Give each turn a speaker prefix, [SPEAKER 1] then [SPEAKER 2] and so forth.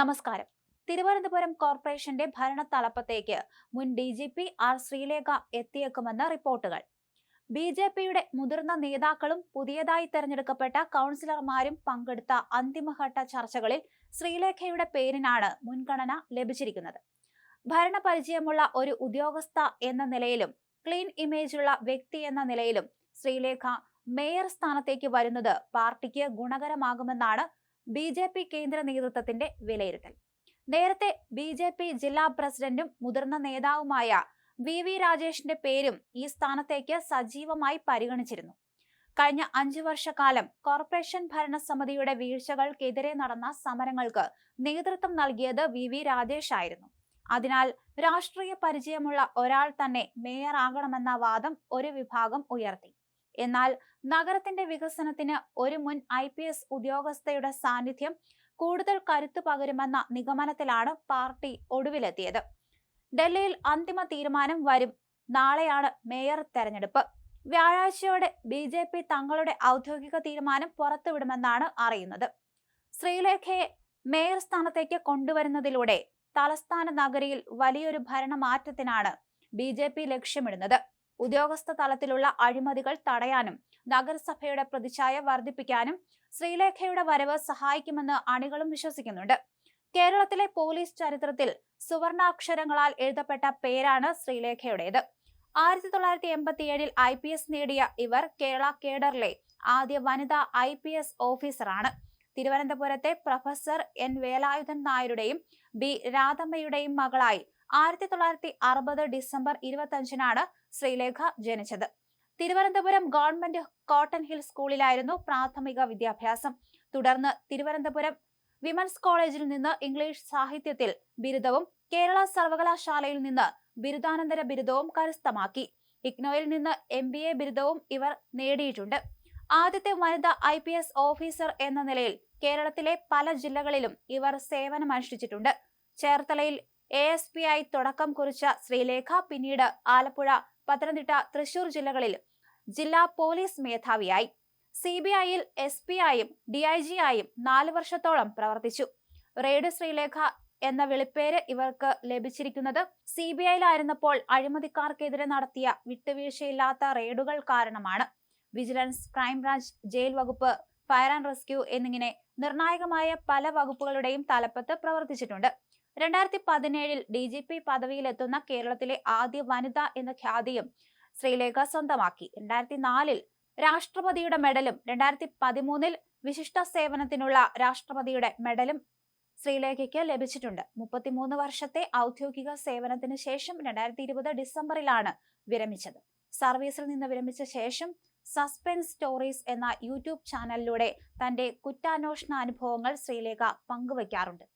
[SPEAKER 1] നമസ്കാരം. തിരുവനന്തപുരം കോർപ്പറേഷന്റെ ഭരണ തലപ്പത്തേക്ക് മുൻ D G P R Sreelekha എത്തിയേക്കുമെന്ന് റിപ്പോർട്ടുകൾ. ബി ജെ പിയുടെ മുതിർന്ന നേതാക്കളും പുതിയതായി തെരഞ്ഞെടുക്കപ്പെട്ട കൗൺസിലർമാരും പങ്കെടുത്ത അന്തിമഘട്ട ചർച്ചകളിൽ ശ്രീലേഖയുടെ പേരിനാണ് മുൻഗണന ലഭിച്ചിരിക്കുന്നത്. ഭരണപരിചയമുള്ള ഒരു ഉദ്യോഗസ്ഥ എന്ന നിലയിലും ക്ലീൻ ഇമേജുള്ള വ്യക്തി എന്ന നിലയിലും ശ്രീലേഖ മേയർ സ്ഥാനത്തേക്ക് വരുന്നത് പാർട്ടിക്ക് ഗുണകരമാകുമെന്നാണ് ബി ജെ പി കേന്ദ്ര നേതൃത്വത്തിന്റെ വിലയിരുത്തൽ. നേരത്തെ ബി ജെ പി ജില്ലാ പ്രസിഡന്റും മുതിർന്ന നേതാവുമായ വി വി രാജേഷിന്റെ പേരും ഈ സ്ഥാനത്തേക്ക് സജീവമായി പരിഗണിച്ചിരുന്നു. കഴിഞ്ഞ അഞ്ചു വർഷക്കാലം കോർപ്പറേഷൻ ഭരണസമിതിയുടെ വീഴ്ചകൾക്കെതിരെ നടന്ന സമരങ്ങൾക്ക് നേതൃത്വം നൽകിയത് വി വി രാജേഷ് ആയിരുന്നു. അതിനാൽ രാഷ്ട്രീയ പരിചയമുള്ള ഒരാൾ തന്നെ മേയർ ആകണമെന്ന വാദം ഒരു വിഭാഗം ഉയർത്തി. എന്നാൽ നഗരത്തിന്റെ വികസനത്തിന് ഒരു മുൻ ഐ പി എസ് ഉദ്യോഗസ്ഥയുടെ സാന്നിധ്യം കൂടുതൽ കരുത്തു പകരുമെന്ന നിഗമനത്തിലാണ് പാർട്ടി ഒടുവിലെത്തിയത്. ഡൽഹിയിൽ അന്തിമ തീരുമാനം വരും. നാളെയാണ് മേയർ തെരഞ്ഞെടുപ്പ്. വ്യാഴാഴ്ചയോടെ ബി ജെ പി തങ്ങളുടെ ഔദ്യോഗിക തീരുമാനം പുറത്തുവിടുമെന്നാണ് അറിയുന്നത്. ശ്രീലേഖയെ മേയർ സ്ഥാനത്തേക്ക് കൊണ്ടുവരുന്നതിലൂടെ തലസ്ഥാന നഗരിയിൽ വലിയൊരു ഭരണമാറ്റത്തിനാണ് ബി ജെ പി ലക്ഷ്യമിടുന്നത്. ഉദ്യോഗസ്ഥ തലത്തിലുള്ള അഴിമതികൾ തടയാനും നഗരസഭയുടെ പ്രതിച്ഛായ വർദ്ധിപ്പിക്കാനും ശ്രീലേഖയുടെ വരവ് സഹായിക്കുമെന്ന് അണികളും വിശ്വസിക്കുന്നുണ്ട്. കേരളത്തിലെ പോലീസ് ചരിത്രത്തിൽ സുവർണാക്ഷരങ്ങളാൽ എഴുതപ്പെട്ട പേരാണ് ശ്രീലേഖയുടേത്. ആയിരത്തി തൊള്ളായിരത്തി എൺപത്തിയേഴിൽ ഐ പി എസ് നേടിയ ഇവർ കേരള കേഡറിലെ ആദ്യ വനിതാ ഐ പി എസ് ഓഫീസറാണ്. തിരുവനന്തപുരത്തെ പ്രൊഫസർ എൻ വേലായുധൻ നായരുടെയും ബി രാധമ്മയുടെയും മകളായി ആയിരത്തി തൊള്ളായിരത്തി അറുപത് ഡിസംബർ ഇരുപത്തഞ്ചിനാണ് ശ്രീലേഖ ജനിച്ചത്. തിരുവനന്തപുരം ഗവൺമെന്റ് കോട്ടൺ ഹിൽ സ്കൂളിലായിരുന്നു പ്രാഥമിക വിദ്യാഭ്യാസം. തുടർന്ന് തിരുവനന്തപുരം വിമൻസ് കോളേജിൽ നിന്ന് ഇംഗ്ലീഷ് സാഹിത്യത്തിൽ ബിരുദവും കേരള സർവകലാശാലയിൽ നിന്ന് ബിരുദാനന്തര ബിരുദവും കരസ്ഥമാക്കി. ഇഗ്നോയിൽ നിന്ന് എം ബി എ ബിരുദവും ഇവർ നേടിയിട്ടുണ്ട്. ആദ്യത്തെ വനിതാ ഐ പി എസ് ഓഫീസർ എന്ന നിലയിൽ കേരളത്തിലെ പല ജില്ലകളിലും ഇവർ സേവനമനുഷ്ഠിച്ചിട്ടുണ്ട്. ചേർത്തലയിൽ എ എസ് പി ആയി തുടക്കം കുറിച്ച ശ്രീലേഖ പിന്നീട് ആലപ്പുഴ പത്തനംതിട്ട തൃശൂർ ജില്ലകളിൽ ജില്ലാ പോലീസ് മേധാവിയായി. സി ബി ഐയിൽ എസ് പി ആയും ഡി ഐ ജി ആയും നാല് വർഷത്തോളം പ്രവർത്തിച്ചു. റെയ്ഡ് ശ്രീലേഖ എന്ന വിളിപ്പേര് ഇവർക്ക് ലഭിച്ചിരിക്കുന്നത് സി ബി ഐയിലായിരുന്നപ്പോൾ അഴിമതിക്കാർക്കെതിരെ നടത്തിയ വിട്ടുവീഴ്ചയില്ലാത്ത റെയ്ഡുകൾ കാരണമാണ്. വിജിലൻസ് ക്രൈംബ്രാഞ്ച് ജയിൽ വകുപ്പ് ഫയർ ആൻഡ് റെസ്ക്യൂ എന്നിങ്ങനെ നിർണായകമായ പല വകുപ്പുകളുടെയും തലപ്പത്ത് പ്രവർത്തിച്ചിട്ടുണ്ട്. രണ്ടായിരത്തി പതിനേഴിൽ ഡി ജി പി പദവിയിലെത്തുന്ന കേരളത്തിലെ ആദ്യ വനിത എന്ന ഖ്യാതിയും ശ്രീലേഖ സ്വന്തമാക്കി. രണ്ടായിരത്തി നാലിൽ രാഷ്ട്രപതിയുടെ മെഡലും രണ്ടായിരത്തി പതിമൂന്നിൽ വിശിഷ്ട സേവനത്തിനുള്ള രാഷ്ട്രപതിയുടെ മെഡലും ശ്രീലേഖയ്ക്ക് ലഭിച്ചിട്ടുണ്ട്. മുപ്പത്തിമൂന്ന് വർഷത്തെ ഔദ്യോഗിക സേവനത്തിന് ശേഷം രണ്ടായിരത്തി ഇരുപത് ഡിസംബറിലാണ് വിരമിച്ചത്. സർവീസിൽ നിന്ന് വിരമിച്ച ശേഷം സസ്പെൻസ് സ്റ്റോറീസ് എന്ന യൂട്യൂബ് ചാനലിലൂടെ തന്റെ കുറ്റാന്വേഷണ അനുഭവങ്ങൾ ശ്രീലേഖ പങ്കുവയ്ക്കാറുണ്ട്.